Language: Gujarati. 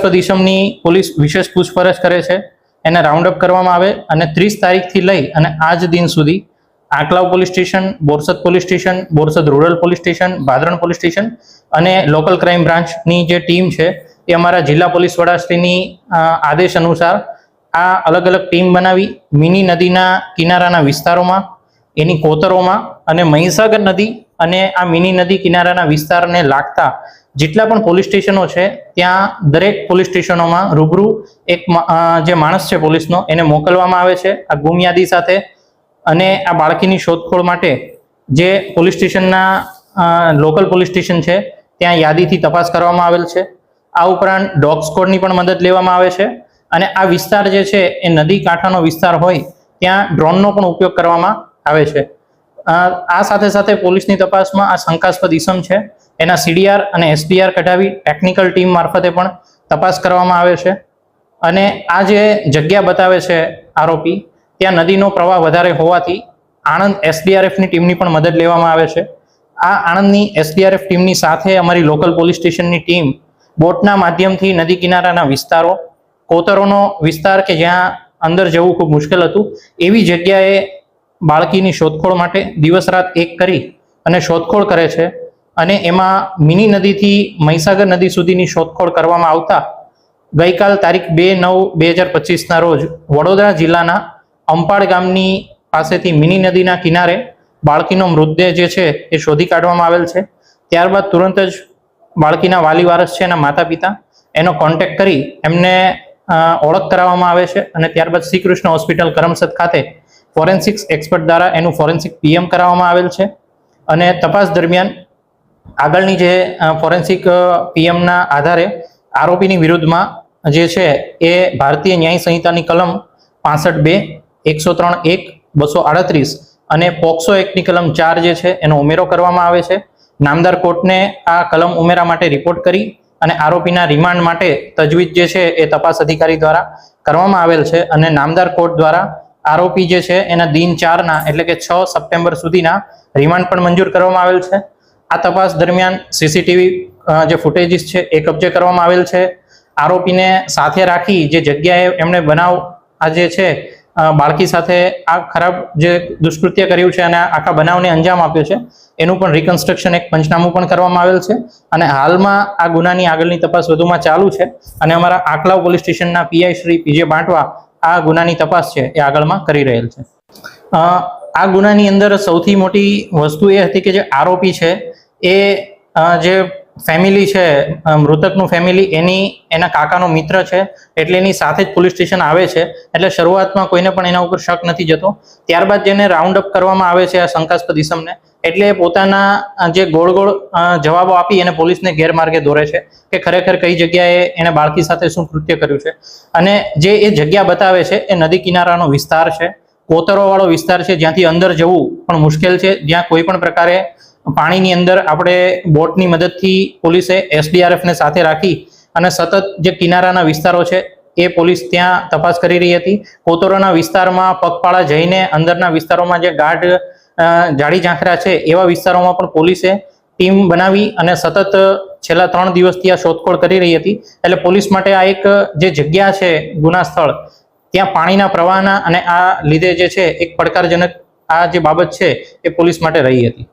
શંકાસ્પદ ઇસમની પોલીસ વિશેષ પૂછપરછ કરે છે. એને રાઉન્ડ કરવામાં આવે અને ત્રીસ તારીખથી લઈ અને આજ દિન સુધી Anklav police station, Borsad police station, Borsad rural police station, Bhadran police station અને લોકલ ક્રાઇમ બ્રાન્ચની જે ટીમ છે એ અમારા જિલ્લા પોલીસ વડાશ્રીની આદેશ અનુસાર આ અલગ અલગ ટીમ બનાવી મિની નદીના કિનારાના વિસ્તારોમાં, એની કોતરોમાં અને મહીસાગર નદી અને આ મિની નદી કિનારાના વિસ્તારને લાગતા જેટલા પણ પોલીસ સ્ટેશનો છે, ત્યાં દરેક પોલીસ સ્ટેશનોમાં રૂબરૂ એક જે માણસ છે પોલીસનો, એને મોકલવામાં આવે છે આ ગુમયાદી સાથે. અને આ બાળકીની શોધખોળ માટે જે પોલીસ સ્ટેશનના લોકલ પોલીસ સ્ટેશન છે, ત્યાં યાદીથી તપાસ કરવામાં આવેલ છે. આ ઉપરાંત ડોગ સ્કોડની પણ મદદ લેવામાં આવે છે. અને આ વિસ્તાર જે છે, એ નદી કાંઠાનો વિસ્તાર હોય, ત્યાં ડ્રોનનો પણ ઉપયોગ કરવામાં આવે છે. આ સાથે સાથે પોલીસની તપાસમાં આ શંકાસ્પદ ઇસમ છે. એના સીડીઆર અને એસડીઆર કઢાવી ટેકનિકલ ટીમ મારફતે પણ તપાસ કરવામાં આવે છે. અને આ જે જગ્યા બતાવે છે આરોપી, ત્યાં નદીનો પ્રવાહ વધારે હોવાથી આણંદ એસડીઆરએફની ટીમની પણ મદદ લેવામાં આવે છે. આ આણંદની એસડીઆરએફ ટીમની સાથે અમારી લોકલ પોલીસ સ્ટેશનની ટીમ બોટના માધ્યમથી નદી કિનારાના વિસ્તારો, કોતરોનો વિસ્તાર કે જ્યાં અંદર જવું ખૂબ મુશ્કેલ હતું, એવી જગ્યાએ બાળકીની શોધખોળ માટે દિવસ રાત એક કરી અને શોધખોળ કરે છે. અને એમાં મિની નદીથી મહીસાગર નદી સુધીની શોધખોળ કરવામાં આવતા ગઈકાલ તારીખ બે નવ બે હજાર પચીસના રોજ વડોદરા જિલ્લાના અંપાડ ગામની પાસેથી મિની નદીના કિનારે બાળકીનો મૃતદેહ જે છે એ શોધી કાઢવામાં આવેલ છે. ત્યારબાદ તુરંત જ બાળકીના વાલી વારસ છે એના માતા પિતા એનો કોન્ટેક્ટ કરી એમને ઓળખ કરાવવામાં આવે છે અને ત્યારબાદ શ્રીકૃષ્ણ હોસ્પિટલ કરમસદ ખાતે ફોરેન્સિક્સ એક્સપર્ટ દ્વારા એનું ફોરેન્સિક પીએમ કરાવવામાં આવેલ છે. અને તપાસ દરમિયાન આગળની જે ફોરેન્સિક પીએમના આધારે આરોપીની વિરુદ્ધમાં જે છે એ ભારતીય ન્યાય સંહિતાની કલમ પાસઠ બે, એકસો ત્રણ એક, બસો આડત્રીસ અને પોક્સો એક્ટની કલમ ચાર જે છે એનો ઉમેરો કરવામાં આવે છે. નામદાર કોર્ટને આ કલમ ઉમેરા માટે રિપોર્ટ કરી અને આરોપીના રિમાન્ડ માટે તજવીજ જે છે એ તપાસ અધિકારી દ્વારા કરવામાં આવેલ છે અને નામદાર કોર્ટ દ્વારા આરોપી જે છે, એના દિન ચારના, એટલે કે છ સપ્ટેમ્બર સુધીના રિમાન્ડ પણ મંજૂર કરવામાં આવેલ છે. આ તપાસ દરમિયાન સીસીટીવી જે ફૂટેજીસ છે, એ કબજે કરવામાં આવેલ છે. આરોપીને સાથે રાખી જે જગ્યાએ એમણે બનાવ આ જે છે બાળકી સાથે આ ખરાબ જે દુષ્કૃત્ય કર્યું છે અને આખા બનાવને અંજામ આપ્યો છે, એનું પણ રિકન્સ્ટ્રક્શન એક પંચનામું પણ કરવામાં આવેલ છે. અને હાલમાં આ ગુનાની આગળની તપાસ વધુમાં ચાલુ છે. અને અમારા આકલાવ પોલીસ સ્ટેશનના પીઆઈ શ્રી પીજે બાંટવા આ ગુનાની તપાસ છે એ આગળમાં કરી રહેલ છે. આ ગુનાની અંદર સૌથી મોટી વસ્તુ એ હતી કે જે આરોપી છે એ જે ફેમિલી છે મૃતકનું ફેમિલી, એની, એના કાકાનો મિત્ર છે, એટલે એની સાથે જ પોલીસ સ્ટેશન આવે છે, એટલે શરૂઆતમાં કોઈને પણ એના ઉપર શક નથી જતો. ત્યારબાદ જેને રાઉન્ડ અપ કરવામાં આવે છે આ શંકાસ્પદ ઇસમને એટલે પોતાના જે ગોળ ગોળ જવાબો આપી એને પોલીસને ગેરમાર્ગે દોરે છે, કે ખરેખર કઈ જગ્યાએ એને બાળકી સાથે શું કૃત્ય કર્યું છે. અને જે એ જગ્યા બતાવે છે, એ નદી કિનારાનો વિસ્તાર છે, કોતરોવાળો વિસ્તાર છે, જ્યાંથી અંદર જવું પણ મુશ્કેલ છે, જ્યાં કોઈ પણ પ્રકારે પાણીની અંદર આપણે બોટની મદદથી પોલીસે એસડીઆરએફને સાથે રાખી અને સતત જે કિનારાના વિસ્તારો છે, એ પોલીસ ત્યાં તપાસ કરી રહી હતી. કોતરોના વિસ્તારમાં પગપાળા જઈને અંદરના વિસ્તારોમાં જે ગાઢ જાડી ઝાંખરા છે, એવા વિસ્તારોમાં પણ પોલીસે ટીમ બનાવી અને સતત છેલ્લા ત્રણ દિવસથી આ શોધખોળ કરી રહી હતી. એટલે પોલીસ માટે આ એક, જે જગ્યા છે ગુના સ્થળ, ત્યાં પાણીના પ્રવાહના અને આ લીધે જે છે, એક પડકારજનક આ જે બાબત છે, એ પોલીસ માટે રહી હતી.